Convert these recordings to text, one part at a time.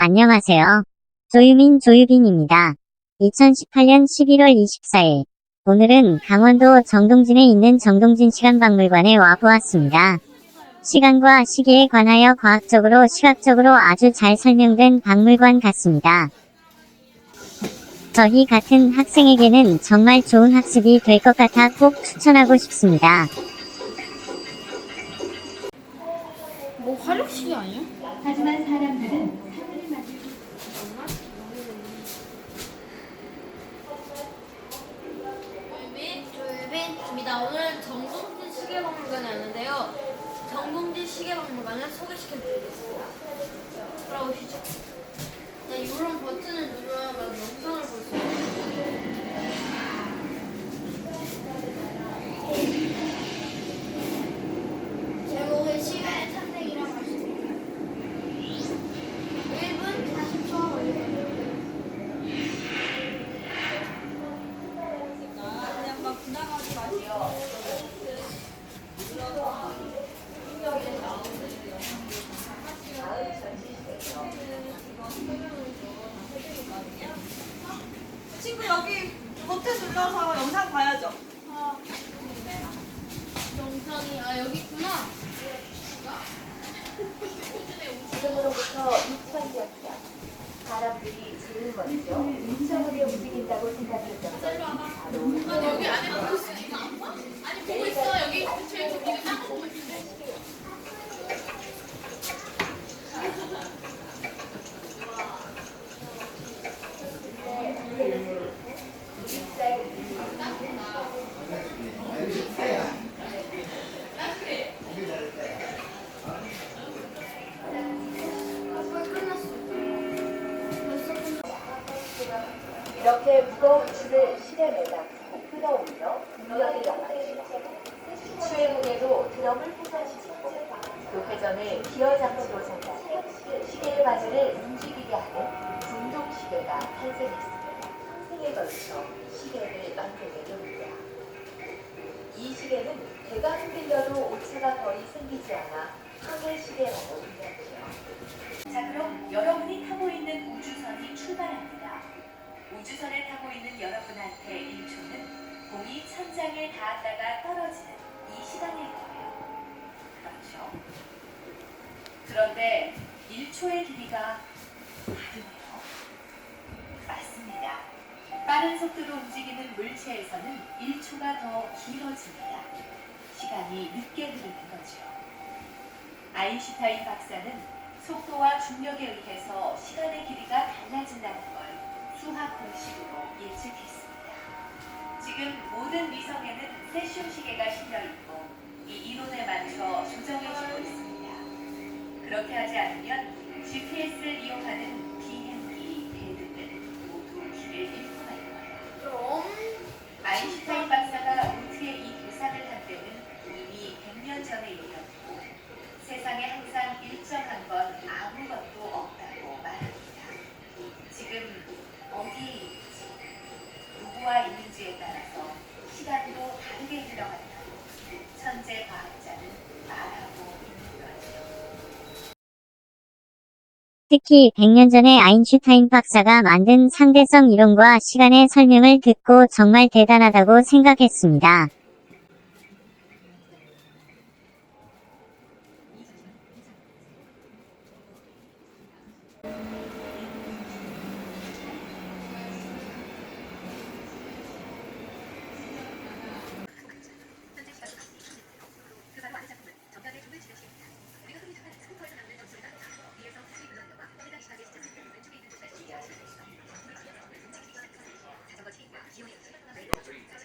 안녕하세요. 조유민 조유빈입니다. 2018년 11월 24일. 오늘은 강원도 정동진에 있는 정동진 시간박물관에 와보았습니다. 시간과 시계에 관하여 과학적으로 시각적으로 아주 잘 설명된 박물관 같습니다. 저희 같은 학생에게는 정말 좋은 학습이 될 것 같아 꼭 추천하고 싶습니다. 뭐 활력식이 아니야? 하지만 사람들은 하늘을 조유빈입니다. 오늘은 정동진 시계박물관에 왔는데요. 정동진 시계박물관을 소개시켜드리겠습니다. 들어오시죠. 네, 이런 버튼을 누르면 영상을 볼 수 있어요. 제목은 시간의 탄생이라고 할 수 있습니다. 1분 40초가 걸리거든요. 그냥 막 지나가지 마세요. 친구 여기 눌러서 영상 봐야죠. 영상이 아 여기 있구나. 지금으로부터 6천년전 사람들이 제일 먼저 인성으로 움직인다고 생각했던 것이 바로 여기 안에 이렇게 무거운 줄을 실에내다 끌어올려 공격이 나가죠. 추의 무게로 드럼을 회전시키고 그 회전을 기어 장치로 전달해 시계의 바늘을 움직이게 하는 분동 시계가 탄생했습니다. 생에 걸쳐 시계를 만들게 됩니다. 이 시계는 배가 흔들려도 오차가 거의 생기지 않아 하늘 시계라고 불렸죠. 그런데 1초의 길이가 다르네요. 맞습니다. 빠른 속도로 움직이는 물체에서는 1초가 더 길어집니다. 시간이 늦게 흐르는 거죠. 아인슈타인 박사는 속도와 중력에 의해서 시간의 길이가 달라진다는 걸 수학 공식으로 예측했습니다. 지금 모든 위성에는 세슘 시계가 실려 있고 이 이론에 맞춰 조정해 주고 있습니다. 그렇게 하지 않으면 GPS를 이용하는 특히 100년 전에 아인슈타인 박사가 만든 상대성 이론과 시간의 설명을 듣고 정말 대단하다고 생각했습니다.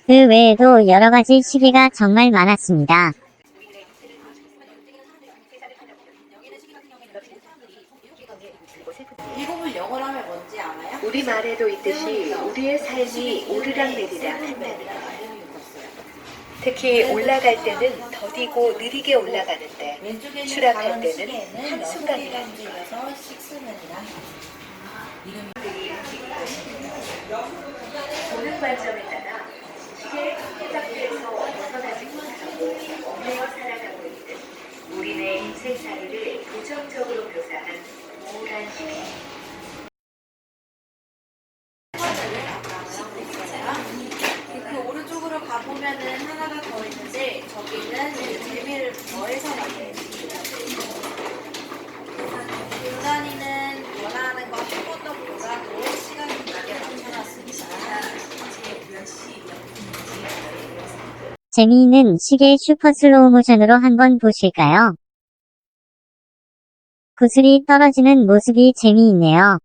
그 외에도 여러 가지 시계가 정말 많았습니다. 일곱을 영어로 하면 뭔지 알아요? 우리 말에도 있듯이 우리의 삶이 오르락내리락 한다니까. 특히 올라갈 때는 더디고 느리게 올라가는데 추락할 때는 한순간이라는 이름이 보는 관점에 인생 사유를 부정적으로 묘사한 우울한 힘이 재미있는 시계 슈퍼 슬로우 모션으로 한번 보실까요? 구슬이 떨어지는 모습이 재미있네요.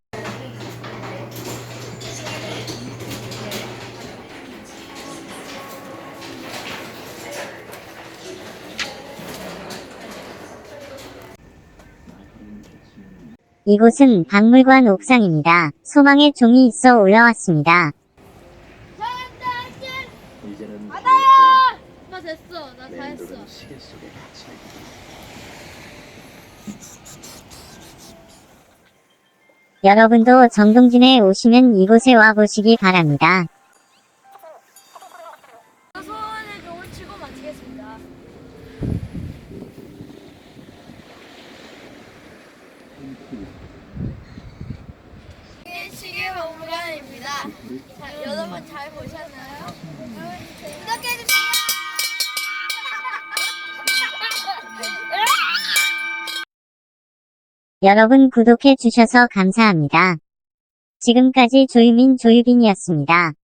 이곳은 박물관 옥상입니다. 소망의 종이 있어 올라왔습니다. 받아요! 나 됐어. 나 다 했어. 여러분도 정동진에 오시면 이곳에 와 보시기 바랍니다. 소원의 종을 치고 마치겠습니다. 시계 박물관입니다. 자, 여러분 잘 보셨나요? 구독해주세요! 여러분 구독해 주셔서 감사합니다. 지금까지 조유민 조유빈이었습니다.